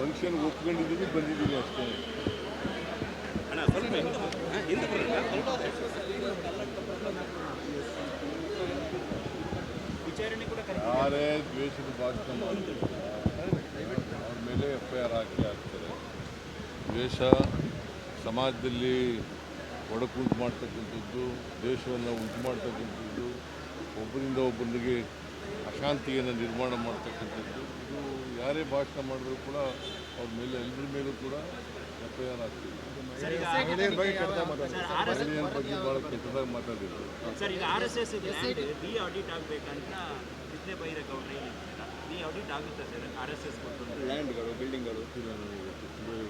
Function ಒಪ್ಕೊಂಡಿದ್ದೀವಿ ಬಂದಿದ್ದೀವಿ ಅಷ್ಟೇ ಯಾರೇ ದ್ವೇಷದ ಭಾಷಣ ಮೇಲೆ ಎಫ್ ಐ ಆರ್ ಹಾಕಿ ಹಾಕ್ತಾರೆ. ದ್ವೇಷ ಸಮಾಜದಲ್ಲಿ ಒಡಕುಂಟು ಮಾಡ್ತಕ್ಕಂಥದ್ದು ದ್ವೇಷವನ್ನು ಉಂಟು ಮಾಡ್ತಕ್ಕಂಥದ್ದು ಒಬ್ಬರಿಂದ ಒಬ್ಬರಿಗೆ ಅಶಾಂತಿಯನ್ನು ನಿರ್ಮಾಣ ಮಾಡ್ತಕ್ಕಂಥದ್ದು ಇದು ಯಾರೇ ಭಾಷಣ ಮಾಡಿದ್ರು ಕೂಡ ಅವ್ರ ಮೇಲೆ ಎಲ್ಲರ ಮೇಲೂ ಕೂಡ ಎಫ್ ಐ ಆರ್ ಆಗ್ತಿದೆ ಮಹಿಳೆಯರ ಬಗ್ಗೆ ಭಾಳ ಕೆಟ್ಟದಾಗಿ ಮಾತಾಡಿದ್ರು. ಆಡಿಟ್ ಆಗಬೇಕಂತ ಬೈರೇಗೌಡರು ಆಡಿಟ್ ಆಗುತ್ತೆ ಸರ್ ಆರ್ ಎಸ್ ಎಸ್ ಕೊಟ್ಟು ಲ್ಯಾಂಡ್ಗಳು ಬಿಲ್ಡಿಂಗ್ಗಳು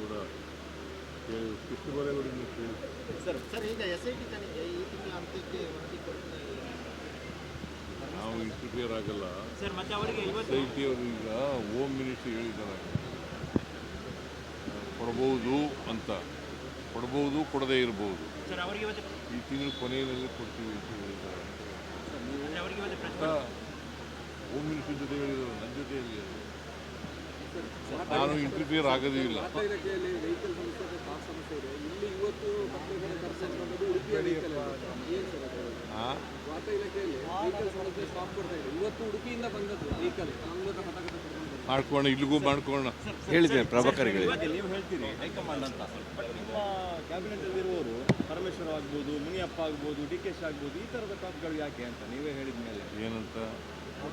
ಕೂಡ ಕೃಷ್ಣಬೈರೇಗೌಡರಿಂದ ಕೇಳಿ ಸರ್ ಸರ್ ಈಗ ಎಸ್ ಐ ಟಿ ತನಿಖೆ ಈ ತಿಂಗಳ ಅಂತ್ಯಕ್ಕೆ ವರದಿ ನಾವು ಇಂಟರ್ಫಿಯರ್ ಆಗಲ್ಲ. ಸರ್ ಮತ್ತೆ ಅವರಿಗೆ ಇವತ್ತು ಐ ಟಿ ಅವರು ಈಗ ಹೋಮ್ ಮಿನಿಸ್ಟ್ರಿ ಹೇಳಿದ್ದಾರೆ. ಕೊಡಬಹುದು ಅಂತ. ಕೊಡಬಹುದು ಕೊಡದೇ ಇರಬಹುದು ಸರ್ ಅವರಿಗೆ ಇವತ್ತು ಈ ತಿಂಗಳ ಕೊನೆಯಲ್ಲಿ ಕೊಡ್ತೀವಿ ಅಂತ ಹೇಳಿದ್ದಾರೆ. ಹೋಮ್ ಮಿನಿಸ್ಟ್ರಿ ಜೊತೆ ಹೇಳಿದರು ನನ್ನ ಜೊತೆ ಹೇಳಿ ಅದು. ನಾನು ಇಂಟರ್ಫಿಯರ್ ಆಗೋದೇ ಇಲ್ಲ. ಮಾಡ್ಕೋಣ ಇಲ್ಲಿಗೂ ಮಾಡ್ಕೋಣ ಹೇಳಿದ್ದೇನೆ ಪ್ರಭಾಕರಿಗೆ ನೀವು ಹೇಳ್ತೀರಿ ಹೈಕಮಾಂಡ್ ಅಂತ ಬಟ್ ನಿಮ್ಮ ಕ್ಯಾಬಿನೆಟ್ ಅಲ್ಲಿರುವವರು ಪರಮೇಶ್ವರ ಆಗ್ಬೋದು ಮುನಿಯಪ್ಪ ಆಗ್ಬೋದು ಡಿ ಕೆ ಶಿ ಆಗ್ಬೋದು ಈ ಥರದ ಟಾಪ್ಗಳು ಯಾಕೆ ಅಂತ ನೀವೇ ಹೇಳಿದ ಮೇಲೆ ಏನಂತ?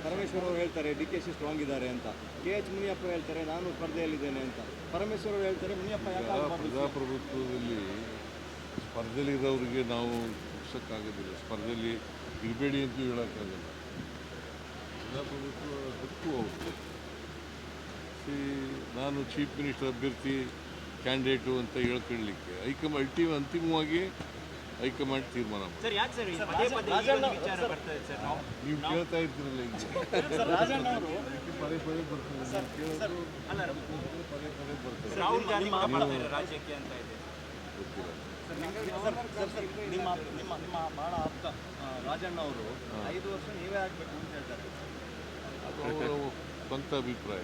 ಪರಮೇಶ್ವರ್ ಅವರು ಹೇಳ್ತಾರೆ ಡಿ ಕೆ ಸಿ ಸ್ಟ್ರಾಂಗ್ ಇದ್ದಾರೆ ಅಂತ. ಕೆ ಎಚ್ ಮುನಿಯಪ್ಪ ಹೇಳ್ತಾರೆ ನಾನು ಸ್ಪರ್ಧೆಯಲ್ಲಿದ್ದೇನೆ ಅಂತ. ಪರಮೇಶ್ವರ್ ಅವರು ಹೇಳ್ತಾರೆ ಮುನಿಯಪ್ಪ ಯಾಕೆ? ಪ್ರಜಾಪ್ರಭುತ್ವದಲ್ಲಿ ಸ್ಪರ್ಧೆಯಲ್ಲಿರೋರಿಗೆ ನಾವು ಮುಗಿಸೋಕ್ಕಾಗೋದಿಲ್ಲ ಸ್ಪರ್ಧೆಯಲ್ಲಿ ಇರಬೇಡಿ ಅಂತೂ ಹೇಳೋಕ್ಕಾಗಲ್ಲ. ಪ್ರಜಾಪ್ರಭುತ್ವ ಹಕ್ಕು ಅವರು ನಾನು ಚೀಫ್ ಮಿನಿಸ್ಟರ್ ಅಭ್ಯರ್ಥಿ ಕ್ಯಾಂಡಿಡೇಟು ಅಂತ ಹೇಳ್ಕೊಳ್ಳಿಕ್ಕೆ. ಹೈಕಮಾಂಡ್ ಅಲ್ಟಿಮ್ ಅಂತಿಮವಾಗಿ ಹೈಕಮಾಂಡ್ ತೀರ್ಮಾನ ಮಾಡಿ ಸರ್ ಯಾಕೆ ಸರ್ ಈ ಪದೇ ಪದೇ ಈ ವಿಚಾರ ಬರ್ತದೆ ಸರ್? ನಾವು ಕೇಳ್ತಾ ಇರ್ತೀರಲ್ಲ ಈಗ. ಪದೇ ಪದೇ ಬರ್ತದೆ ಪದೇ ಪದೇ ಬರ್ತದೆ ಗೊತ್ತಿಲ್ಲ. ನಿಮ್ಮ ನಿಮ್ಮ ನಿಮ್ಮ ಬಹಳ ಆಪ್ತ ರಾಜಣ್ಣ ಅವರು ಐದು ವರ್ಷ ನೀವೇ ಆಗ್ಬೇಕು ಅಂತ ಹೇಳ್ತಾರೆ. ಅದು ಅವರು ಸ್ವಂತ ಅಭಿಪ್ರಾಯ.